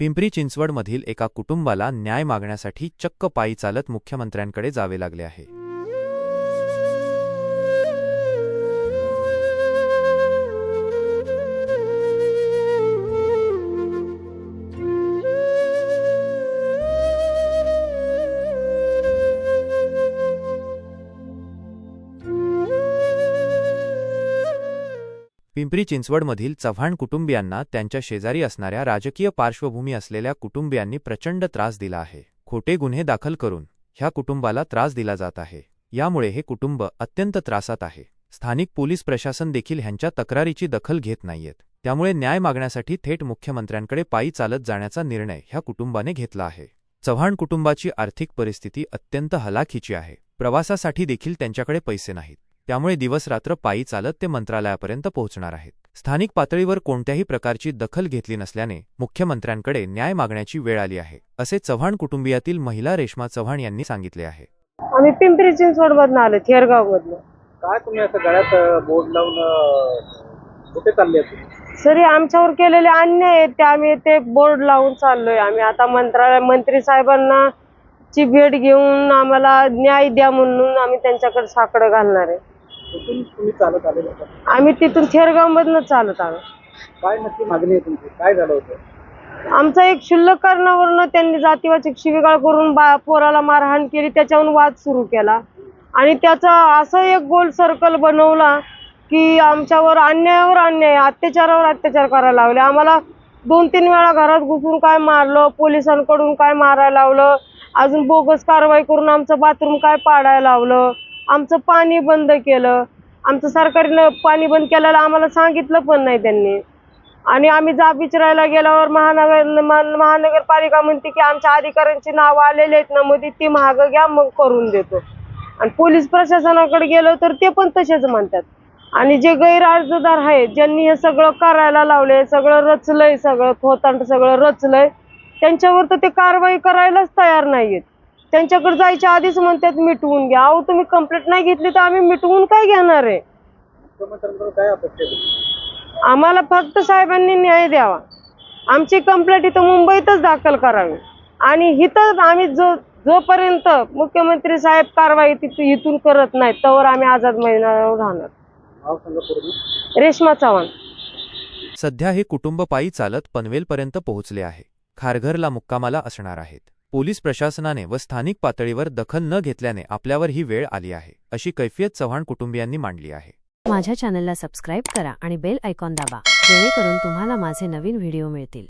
पिंपरी चिंचवडमधील एका कुटुंबाला न्याय मागण्यासाठी चक्क पायी चालत मुख्यमंत्र्यांकडे जावे लागले आहे. पिंपरी चिंचवडमधील चव्हाण कुटुंबियांना त्यांच्या शेजारी असणाऱ्या राजकीय पार्श्वभूमी असलेल्या कुटुंबियांनी प्रचंड त्रास दिला आहे. खोटे गुन्हे दाखल करून ह्या कुटुंबाला त्रास दिला जात आहे. यामुळे हे कुटुंब अत्यंत त्रासात आहे. स्थानिक पोलीस प्रशासन देखील ह्यांच्या तक्रारीची दखल घेत नाहीयेत. त्यामुळे न्याय मागण्यासाठी थेट मुख्यमंत्र्यांकडे पायी चालत जाण्याचा निर्णय ह्या कुटुंबाने घेतला आहे. चव्हाण कुटुंबाची आर्थिक परिस्थिती अत्यंत हलाखीची आहे. प्रवासासाठी देखील त्यांच्याकडे पैसे नाहीत. त्यामुळे दिवसरात्र पायी चालत ते मंत्रालयापर्यंत पोहोचणार आहेत. स्थानिक पातळीवर कोणत्याही प्रकारची दखल घेतली नसल्याने मुख्यमंत्र्यांकडे न्याय मागण्याची वेळ आली आहे असे चव्हाण कुटुंबियातील महिला रेश्मा चव्हाण यांनी सांगितले आहे. आम्ही पिंपरी चिंचवड मधनं आलो थेरगाव मधनं काय तुम्ही असं गळ्यात बोर्ड लावून कुठे चालले? सरी आमच्यावर केलेले अन्याय आहेत ते आम्ही ते बोर्ड लावून चाललोय. आम्ही आता मंत्रालय मंत्री साहेबांना ची भेट घेऊन आम्हाला न्याय द्या म्हणून आम्ही त्यांच्याकडे साकडं घालणार आहे. कुठून तुम्ही चालत आले होता? आम्ही तिथून थेरगाव मधनं चालत आलो. काय नक्की मागणी आहे तुमची? काय झालं होतं? आमचा एक क्षुल्लक कारणावरनं त्यांनी जातीवाचक शिवीगाळ करून बा पोराला मारहाण केली त्याच्यावरून वाद सुरू केला. आणि त्याचा असं एक गोल सर्कल बनवला की आमच्यावर अन्यायावर अन्याय अत्याचारावर अत्याचार करायला लावले. आम्हाला दोन तीन वेळा घरात घुसून काय मारलं पोलिसांकडून काय मारायला लावलं अजून बोगस कारवाई करून आमचं बाथरूम काय पाडायला लावलं. आमचं पाणी बंद केलं. आमचं सरकारनं पाणी बंद केल्याला आम्हाला सांगितलं पण नाही त्यांनी. आणि आम्ही जाब विचारायला गेल्यावर महानगर महानगरपालिका म्हणते की आमच्या अधिकाऱ्यांची नावं आलेली आहेत ना मध्ये ती महाग घ्या मग करून देतो. आणि पोलीस प्रशासनाकडे गेलो तर ते पण तसेच म्हणतात. आणि जे गैर अर्जदार आहेत ज्यांनी हे सगळं करायला लावले सगळं रचलंय सगळं खोतांड सगळं रचलंय त्यांच्यावर तर ते कारवाई करायलाच तयार नाहीयेत. त्यांच्याकडे जायच्या आधीच म्हणतात मिटवून घ्या. अहो तुम्ही कंप्लेंट नाही घेतली तर आम्ही मिटवून काय घेणार आहे? मुख्यमंत्र्यांकडे काय अपेक्षा आहे तुमची? आम्हाला फक्त साहेबांनी न्याय द्यावा. आमची कंप्लेंट इथं मुंबईतच दाखल करावी. आणि इथं आम्ही जो जोपर्यंत मुख्यमंत्री साहेब कारवाई तिथून इथून करत नाहीत तोवर आम्ही आझाद मैदानावर राहणार. नाव सांगा पूर्ण रेश्मा चव्हाण. सध्या हे कुटुंब पायी चालत पनवेलपर्यंत पोहोचले आहे. खारघरला मुक्कामाला असणार आहेत. पोलीस प्रशासनाने व स्थानिक पातळीवर दखल न घेतल्याने आपल्यावर ही वेळ आली आहे अशी कैफियत चव्हाण कुटुंबियांनी मांडली आहे. माझ्या चॅनलला सबस्क्राईब करा आणि बेल आयकॉन दाबा जेणेकरून तुम्हाला माझे नवीन व्हिडिओ मिळतील.